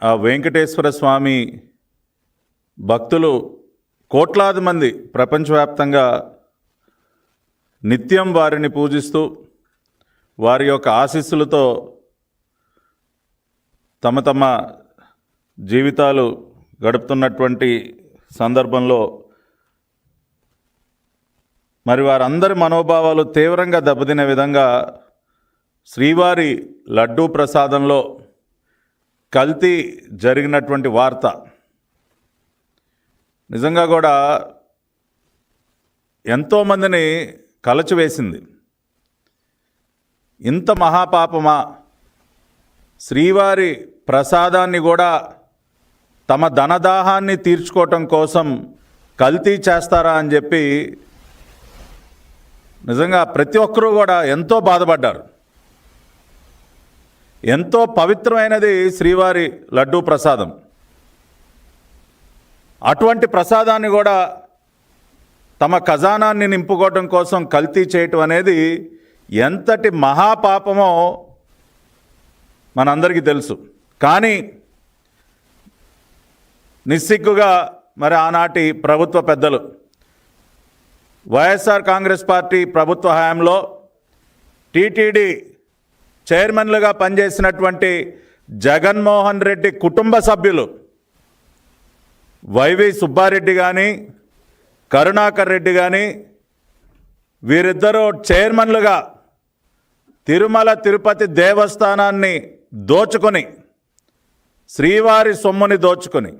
ఆ వెంకటేశ్వర స్వామి భక్తులు కోట్లాది మంది ప్రపంచవ్యాప్తంగా నిత్యం వారిని పూజిస్తూ వారి యొక్క ఆశీస్సులతో తమ తమ జీవితాలు గడుపుతున్నటువంటి సందర్భంలో మరి వారందరి మనోభావాలు తీవ్రంగా దెబ్బతినే విధంగా శ్రీవారి లడ్డూ ప్రసాదంలో కల్తీ జరిగినటువంటి వార్త. నిజంగా కూడా ఎంతోమందిని కలచివేసింది ఇంత మహాపాపమా? శ్రీవారి ప్రసాదాన్ని కూడా తమ ధనదాహాన్ని తీర్చుకోవటం కోసం కల్తీ చేస్తారా అని చెప్పి నిజంగా ప్రతి ఒక్కరూ కూడా ఎంతో బాధపడ్డారు. ఎంతో పవిత్రమైనది శ్రీవారి లడ్డూ ప్రసాదం. అటువంటి ప్రసాదాన్ని కూడా తమ ఖజానాన్ని నింపుకోవడం కోసం కల్తీ చేయటం అనేది ఎంతటి మహాపాపమో మనందరికీ తెలుసు. కానీ నిస్సిగ్గుగా మరి ఆనాటి ప్రభుత్వ పెద్దలు వైఎస్ఆర్ కాంగ్రెస్ పార్టీ ప్రభుత్వ హయాంలో టీటీడీ చైర్మన్లుగా పనిచేసినటువంటి జగన్మోహన్ రెడ్డి కుటుంబ సభ్యులు వైవి సుబ్బారెడ్డి కానీ కరుణాకర్ రెడ్డి కానీ వీరిద్దరూ చైర్మన్లుగా తిరుమల తిరుపతి దేవస్థానాన్ని దోచుకొని శ్రీవారి సొమ్ముని దోచుకొని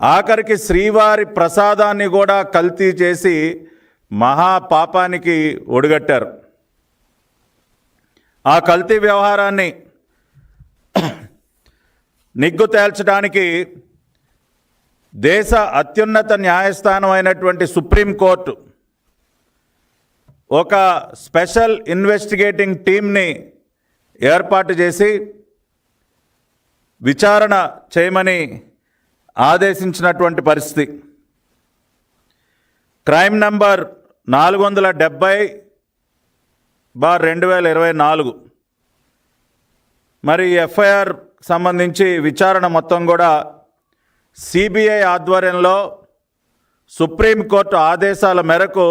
ఆఖరికి శ్రీవారి ప్రసాదాన్ని కూడా కల్తీ చేసి మహాపాపానికి ఒడిగట్టారు. ఆ కల్తీ వ్యవహారాన్ని నిగ్గు తేల్చడానికి దేశ అత్యున్నత న్యాయస్థానం అయినటువంటి సుప్రీంకోర్టు ఒక స్పెషల్ ఇన్వెస్టిగేటింగ్ టీంని ఏర్పాటు చేసి విచారణ చేయమని ఆదేశించినటువంటి పరిస్థితి. క్రైమ్ నంబర్ నాలుగు వందల డెబ్బై బార్ రెండు వేల ఇరవై నాలుగు. మరి ఎఫ్ఐఆర్ సంబంధించి విచారణ మొత్తం కూడా సిబిఐ ఆధ్వర్యంలో సుప్రీంకోర్టు ఆదేశాల మేరకు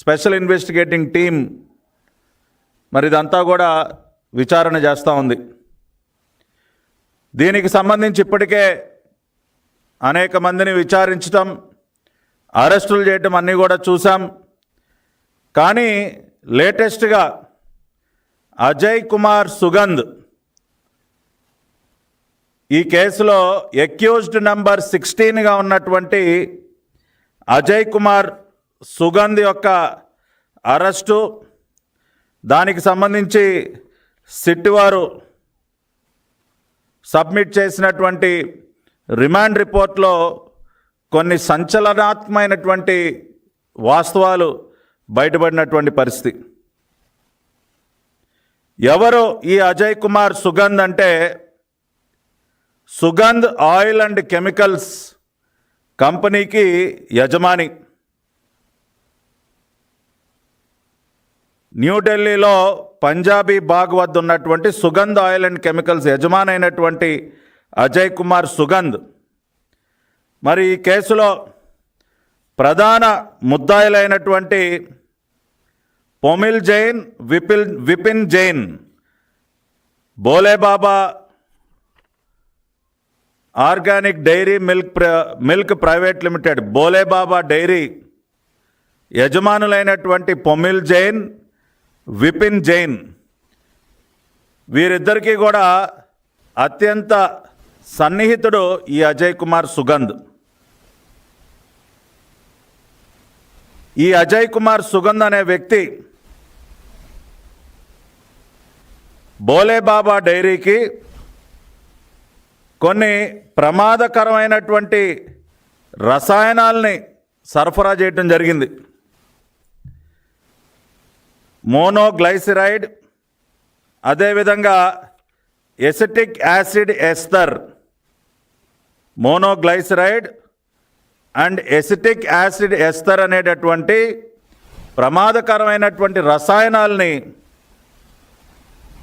స్పెషల్ ఇన్వెస్టిగేటింగ్ టీం మరి ఇదంతా కూడా విచారణ చేస్తూ ఉంది. దీనికి సంబంధించి ఇప్పటికే అనేక మందిని విచారించటం అరెస్టులు చేయటం అన్నీ కూడా చూసాం కానీ లేటెస్ట్గా అజయ్ కుమార్ సుగంధ్ ఈ కేసులో ఎక్యూజ్డ్ నంబర్ సిక్స్టీన్గా ఉన్నటువంటి అజయ్ కుమార్ సుగంధ్ యొక్క అరెస్టు. దానికి సంబంధించి సిట్ వారు సబ్మిట్ చేసినటువంటి రిమాండ్ రిపోర్ట్లో కొన్ని సంచలనాత్మకమైనటువంటి వాస్తవాలు బయటపడినటువంటి పరిస్థితి. ఎవరు ఈ అజయ్ కుమార్ సుగంధ్ అంటే సుగంధ్ ఆయిల్ అండ్ కెమికల్స్ కంపెనీకి యజమాని. న్యూఢిల్లీలో పంజాబీ బాగ్ వద్ద ఉన్నటువంటి సుగంధ్ ఆయిల్ అండ్ కెమికల్స్ యజమాని అయినటువంటి అజయ్ కుమార్ సుగంధ్. మరి ఈ కేసులో ప్రధాన ముద్దాయిలైనటువంటి Pomil Jain Vipil Vipin Jain Bolebaba organic dairy milk ప్ర milk private limited Bolebaba dairy యజమానులైనటువంటి Pomil Jain Vipin Jain వీరిద్దరికీ కూడా అత్యంత సన్నిహితుడు ఈ అజయ్ కుమార్ సుగంధ్. ఈ అజయ్ కుమార్ సుగంధ్ అనే వ్యక్తి బోలేబాబా డైరీకి కొన్ని ప్రమాదకరమైనటువంటి రసాయనాల్ని సరఫరా చేయటం జరిగింది. మోనోగ్లైసిరైడ్ అదేవిధంగా acetic acid ester monoglyceride and acetic acid ester అనేటటువంటి ప్రమాదకరమైనటువంటి రసాయనాల్ని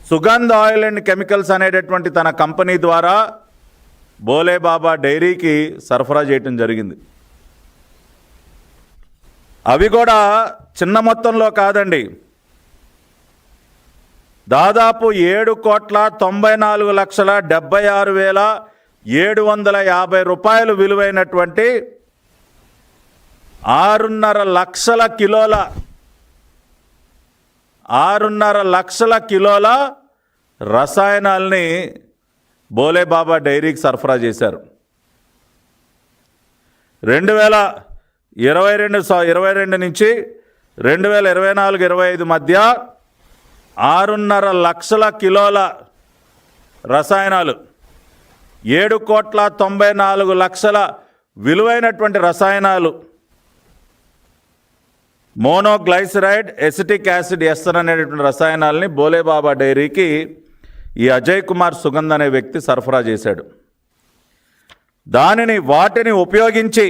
సుగంధ ఆయిల్ అండ్ కెమికల్స్ అనేటటువంటి తన కంపెనీ ద్వారా బోలేబాబా డైరీకి సరఫరా చేయటం జరిగింది. అవి కూడా చిన్న మొత్తంలో కాదండి. దాదాపు ఏడు కోట్ల తొంభై నాలుగు లక్షల డెబ్బై ఆరు వేల ఏడు వందల యాభై రూపాయలు విలువైనటువంటి ఆరున్నర లక్షల కిలోల ఆరున్నర లక్షల కిలోల రసాయనాల్ని బోలేబాబా డైరీకి సరఫరా చేశారు. రెండు వేల ఇరవై రెండు ఇరవై రెండు నుంచి రెండు వేల ఇరవై నాలుగు ఇరవై ఐదు మధ్య ఆరున్నర లక్షల కిలోల రసాయనాలు ఏడు కోట్ల తొంభై నాలుగు లక్షల విలువైనటువంటి రసాయనాలు మోనోగ్లైసరైడ్ ఎసిటిక్ యాసిడ్ ఎస్తర్ అనేటువంటి రసాయనాలని బోలేబాబా డైరీకి ఈ అజయ్ కుమార్ సుగంధ్ అనే వ్యక్తి సరఫరా చేశాడు. దానిని వాటిని ఉపయోగించి